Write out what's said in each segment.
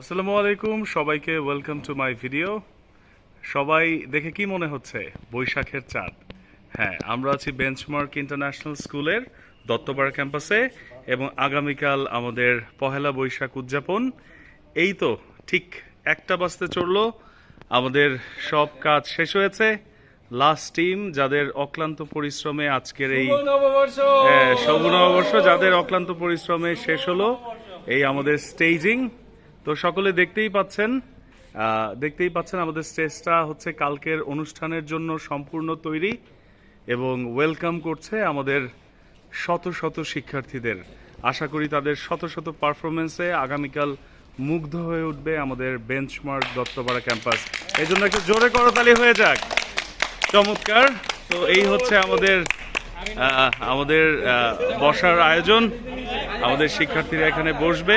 আসসালামু আলাইকুম সবাইকে ওয়েলকাম টু মাই ভিডিও সবাই দেখে কি মনে হচ্ছে? বৈশাখের চাঁদ। হ্যাঁ আমরা আছি বেঞ্চমার্ক ইন্টারন্যাশনাল স্কুলের দত্তপাড়া ক্যাম্পাসে এবং আগামীকাল আমাদের পহেলা বৈশাখ উদযাপন। এই তো ঠিক একটা বাজতে চলল। আমাদের সব কাজ শেষ হয়েছে। লাস্ট টিম যাদের অক্লান্ত পরিশ্রমে আজকের এই হ্যাঁ, শুভ নববর্ষ। যাদের অক্লান্ত পরিশ্রমে শেষ হলো এই আমাদের স্টেজিং তো সকলে দেখতেই পাচ্ছেন দেখতেই পাচ্ছেন আমাদের স্টেজটা হচ্ছে কালকের অনুষ্ঠানের জন্য সম্পূর্ণ তৈরি এবং ওয়েলকাম করছে আমাদের শত শত শিক্ষার্থীদের। আশা করি তাদের শত শত পারফরমেন্সে আগামীকাল মুগ্ধ হয়ে উঠবে আমাদের বেঞ্চমার্ক দত্তপাড়া ক্যাম্পাস। এই জন্য একটু জোরে করতালি হয়ে যাক। চমৎকার। তো এই হচ্ছে আমাদের আমাদের বসার আয়োজন। আমাদের শিক্ষার্থীরা এখানে বসবে।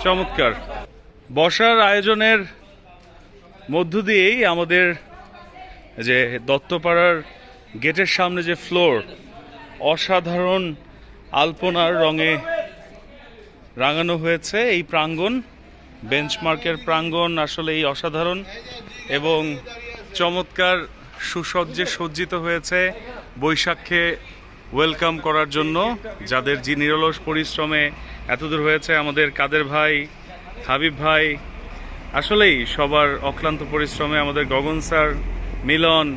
চমৎকার। বসার আয়োজনের মধ্য দিয়েই আমাদের যে দত্তপাড়ার গেটের সামনে যে ফ্লোর, অসাধারণ আলপনার রঙে রাঙানো হয়েছে। এই প্রাঙ্গণ, বেঞ্চমার্কের প্রাঙ্গণ আসলে এই অসাধারণ এবং চমৎকার সুসজ্জে সজ্জিত হয়েছে। বৈশাখে ওয়েলকাম করার জন্য, যাদের যে নিরলস পরিশ্রমে এতদূর হয়েছে, আমাদের কাদের ভাই, হাবিব ভাই, আসলেই সবার অক্লান্ত পরিশ্রমে আমাদের গগন স্যার, মিলন,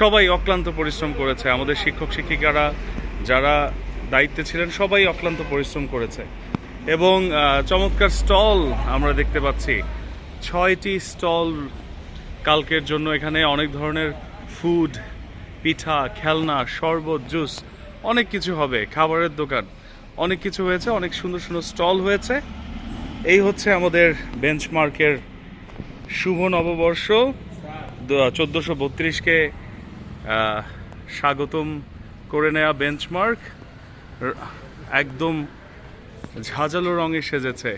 সবাই অক্লান্ত পরিশ্রম করেছে। আমাদের শিক্ষক শিক্ষিকারা যারা দায়িত্বে ছিলেন, সবাই অক্লান্ত পরিশ্রম করেছে। এবং চমৎকার স্টল আমরা দেখতে পাচ্ছি। ছয়টি স্টল কালকের জন্য এখানে অনেক ধরনের ফুড পিঠা, খেলনা, শরবত, জুস, অনেক কিছু হবে, খাবারের দোকান। অনেক কিছু হয়েছে, অনেক সুন্দর সুন্দর স্টল হয়েছে। এই হচ্ছে আমাদের বেঞ্চমার্কের শুভ নববর্ষ। চোদ্দোশো বত্রিশকে স্বাগতম করে নেওয়া বেঞ্চমার্ক একদম ঝাঁঝালো রঙে সেজেছে।